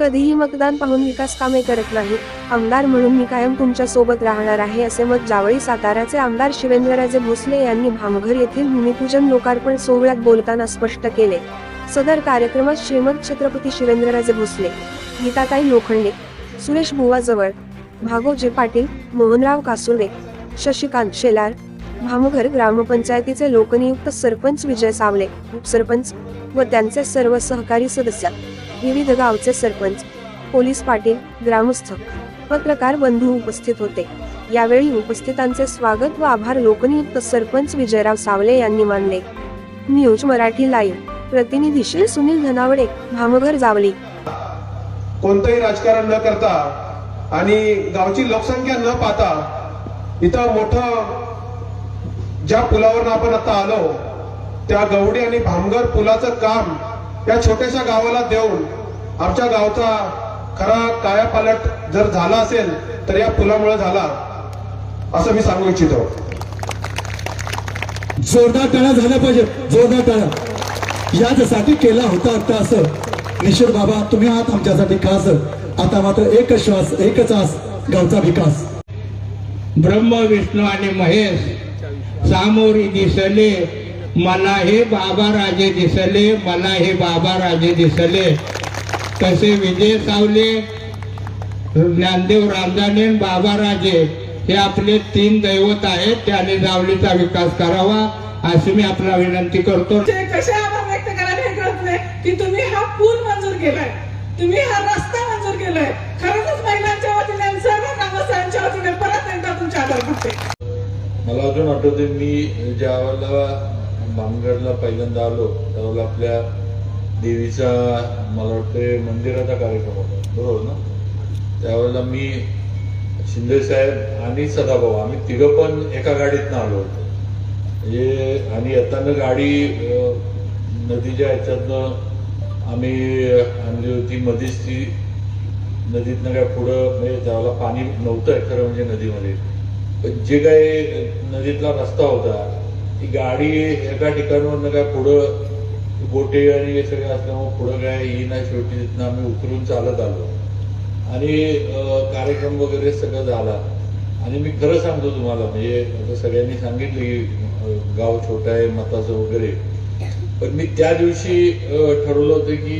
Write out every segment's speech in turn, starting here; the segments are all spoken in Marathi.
कधीही मतदान पाहून विकास कामे करत नाही. आमदार म्हणून मी कायम तुमच्यासोबत राहणार आहे असे मत जावळी साताऱ्याचे आमदार शिवेंद्रराजे भोसले यांनी भामघर येथील भूमिपूजन लोकार्पण सोहळ्यात बोलताना स्पष्ट केले. सदर कार्यक्रमात श्रीमंत छत्रपती शिवेंद्रराजे भोसले गीताताई लोखंडे सुरेश बुवाजवळ भागोजी पाटील मोहनराव कासुर्डे शशिकांत शेलार भामघर ग्रामपंचायतीचे लोकनियुक्त सरपंच विजय सावले उपसरपंच व त्यांचे सर्व सहकारी सदस्य विविध गावचे सरपंच पोलीस पाटील ग्रामस्थ पत्रकार बंधू उपस्थित होते. यावेळी उपस्थितांचे स्वागत व आभार लोकनियुक्त सरपंच विजयराव सावले यांनी मानले. News Marathi live. प्रतिनिधीशील Sunil Dhanawade Bhamghar Javali. कोणतंही राजकारण न करता आणि गावची लोकसंख्या न पाहता इथं मोठं ज्या पुलावर आपण आता आलो त्या गवडी आणि भामगर पुलाचं काम या छोट्याशा गावाला देऊन आमच्या गावचा खरा कायापालट जर झाला असेल तर या पुलामुळे झाला असं मी सांगू इच्छितो. जोरदार टाळ्या झाल्या पाहिजे जोरदार टाळ्या. याच्यासाठी केला होता आता असं. निश्चित बाबा तुम्ही आहात आमच्यासाठी खास. आता मात्र एकच श्वास एकच आस गावचा विकास. ब्रह्म विष्णू आणि महेश सामोरी दिसले मला हे बाबा राजे दिसले मला हे बाबा राजे दिसले. तसे विजय सावले? ज्ञानदेव रामदाने बाबा राजे हे आपले तीन दैवत आहेत त्याने जावलीचा विकास करावा अशी मी आपला विनंती करतो. कसे आभार व्यक्त करायला हे कळत नाही की तुम्ही हा पूल मंजूर केलाय. तुम्ही हा रस्ता मंजूर केलाय. खरंच महिलांच्या वतीने सर्व ग्रामस्थांच्या वतीने परत एकदा तुमच्या आदर करते मला अजून आठवते मी ज्या वेळेला भामगडला पहिल्यांदा आलो त्यावेळेला आपल्या देवीचा मला वाटते मंदिराचा कार्यक्रम होता. बरोबर ना? त्यावेळेला मी शिंदे साहेब आणि सदाभाऊ आम्ही तिघं पण एका गाडीतनं आलो होतो. म्हणजे आणि येताना गाडी नदीच्या ह्याच्यातनं आम्ही आणली होती मध्येच ती नदीतनं काय पुढं म्हणजे त्यावेळेला पाणी नव्हतं खरं म्हणजे नदीमध्ये. जे काही नदीतला रस्ता होता ती गाडी एका ठिकाणावरनं काय पुढं गोटे आणि हे सगळं असल्यामुळे पुढं काय येईना शेवटी तिथनं आम्ही उतरून चालत आलो. आणि कार्यक्रम वगैरे सगळं झाला. आणि मी खरं सांगतो तुम्हाला म्हणजे आता सगळ्यांनी सांगितलं की गाव छोटा आहे मताचं वगैरे. पण मी त्या दिवशी ठरवलं होतं की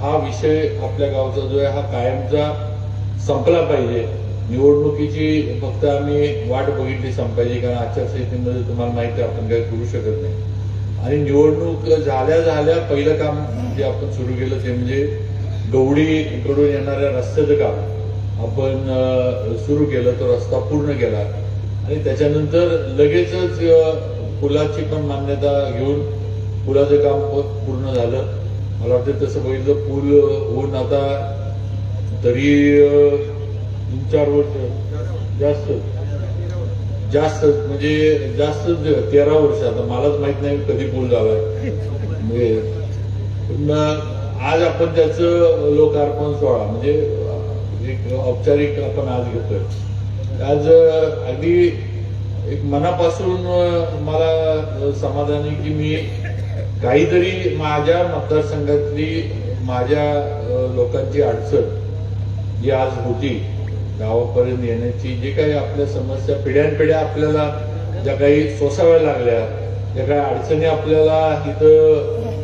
हा विषय आपल्या गावचा जो आहे हा कायमचा संपला पाहिजे. निवडणुकीची फक्त आम्ही वाट बघितली संपायची कारण आचारसंहितेमध्ये तुम्हाला माहिती आपण काही करू शकत नाही. आणि निवडणूक झाल्या झाल्या पहिलं काम जे आपण सुरू केलं ते म्हणजे गवडीकडून येणाऱ्या रस्त्याचं काम आपण सुरू केलं तो रस्ता पूर्ण केला. आणि त्याच्यानंतर लगेचच पुलाची पण मान्यता घेऊन पुलाचं काम पूर्ण झालं. मला वाटतं तसं बघितलं पूल होऊन आता तरी तीन चार वर्ष जास्त. जास्त म्हणजे जास्त तेरा वर्ष. आता मलाच माहीत नाही कधी पूल झालाय. म्हणजे आज आपण त्याचं लोकार्पण सोहळा म्हणजे एक औपचारिक आपण आज घेतोय. आज अगदी एक मनापासून मला समाधान आहे की मी काहीतरी माझ्या मतदारसंघातली माझ्या लोकांची अडचण जी आज होती गावापर्यंत येण्याची जे काही आपल्या समस्या पिढ्यानपिढ्या आपल्याला ज्या काही सोसाव्या लागल्या ज्या काही अडचणी आपल्याला इथं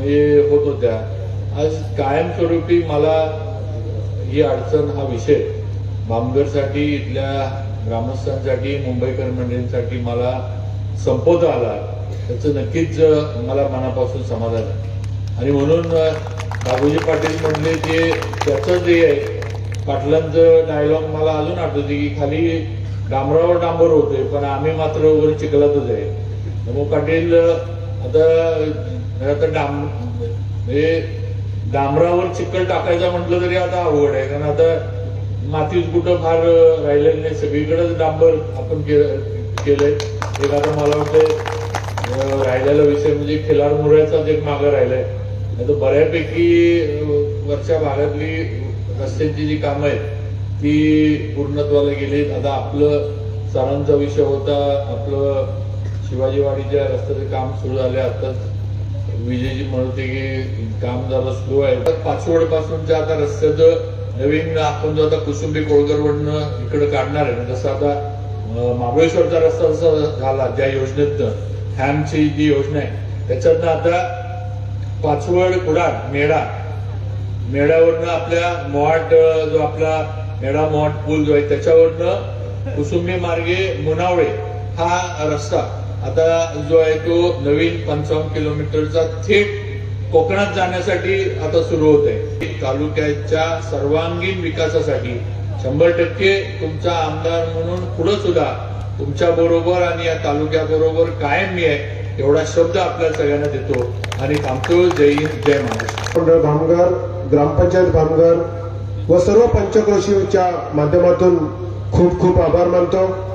हे होत होत्या. आज कायमस्वरूपी मला ही अडचण हा विषय भामगरसाठी इथल्या ग्रामस्थांसाठी मुंबईकर मंडळींसाठी मला संपवता आला. त्याचं नक्कीच मला मनापासून समाधान आहे. आणि म्हणून बाबूजी पाटील म्हणले जे त्याचं जे आहे पाटलांचं डायलॉग मला अजून आठवते की खाली डांबरावर डांबर होते पण आम्ही मात्र वर चिखलातच आहे. मग पाटील आता आता डांब म्हणजे डांबरावर चिखल टाकायचा म्हटलं तरी आता अवघड आहे कारण आता मातीच कुठं फार राहिलेलं नाही. सगळीकडेच डांबर आपण केलंय. एक आता मला वाटतं राहिलेला विषय म्हणजे खिलार मुऱ्याचाच एक मागं राहिलाय. तर बऱ्यापैकी वरच्या भागातली रस्त्यांची जी कामं आहेत ती पूर्णत्वाला गेलीत. आता आपलं सरांचा विषय होता आपलं शिवाजीवाडीच्या रस्त्याचं काम सुरू झाले आताच विजयजी म्हणत होते की काम जरा सुरू आहे. पाचवड पासूनच्या आता रस्त्याचं नवीन आपण जो आता कुसुंबी कोळकरवडनं इकडे काढणार आहे जसं आता महाबळेश्वरचा रस्ता जसा झाला ज्या योजनेतनं हॅमची जी योजना आहे त्याच्यातनं आता पाचवड कुडाळ मेढा मेढावरनं आपल्या मोहाट जो आपला मेढा मोहाट पूल जो आहे त्याच्यावरनं कुसुंबी मार्गे मुनावळे हा रस्ता आता जो आहे तो नवीन पंचावन्न किलोमीटरचा थेट कोकणात जाण्यासाठी आता सुरू होत आहे. तालुक्याच्या सर्वांगीण विकासासाठी शंभर टक्के तुमचा आमदार म्हणून पुढे सुद्धा तुमच्या बरोबर आणि या तालुक्याबरोबर कायम मी आहे. एवढा शब्द आपल्या सगळ्यांना देतो. आणि थांबतो. जय हिंद जय महाराष्ट्र. मंडळ भामगर ग्रामपंचायत भामगर व सर्व पंचक्रोशीच्या माध्यमातून खूप खूप आभार मानतो.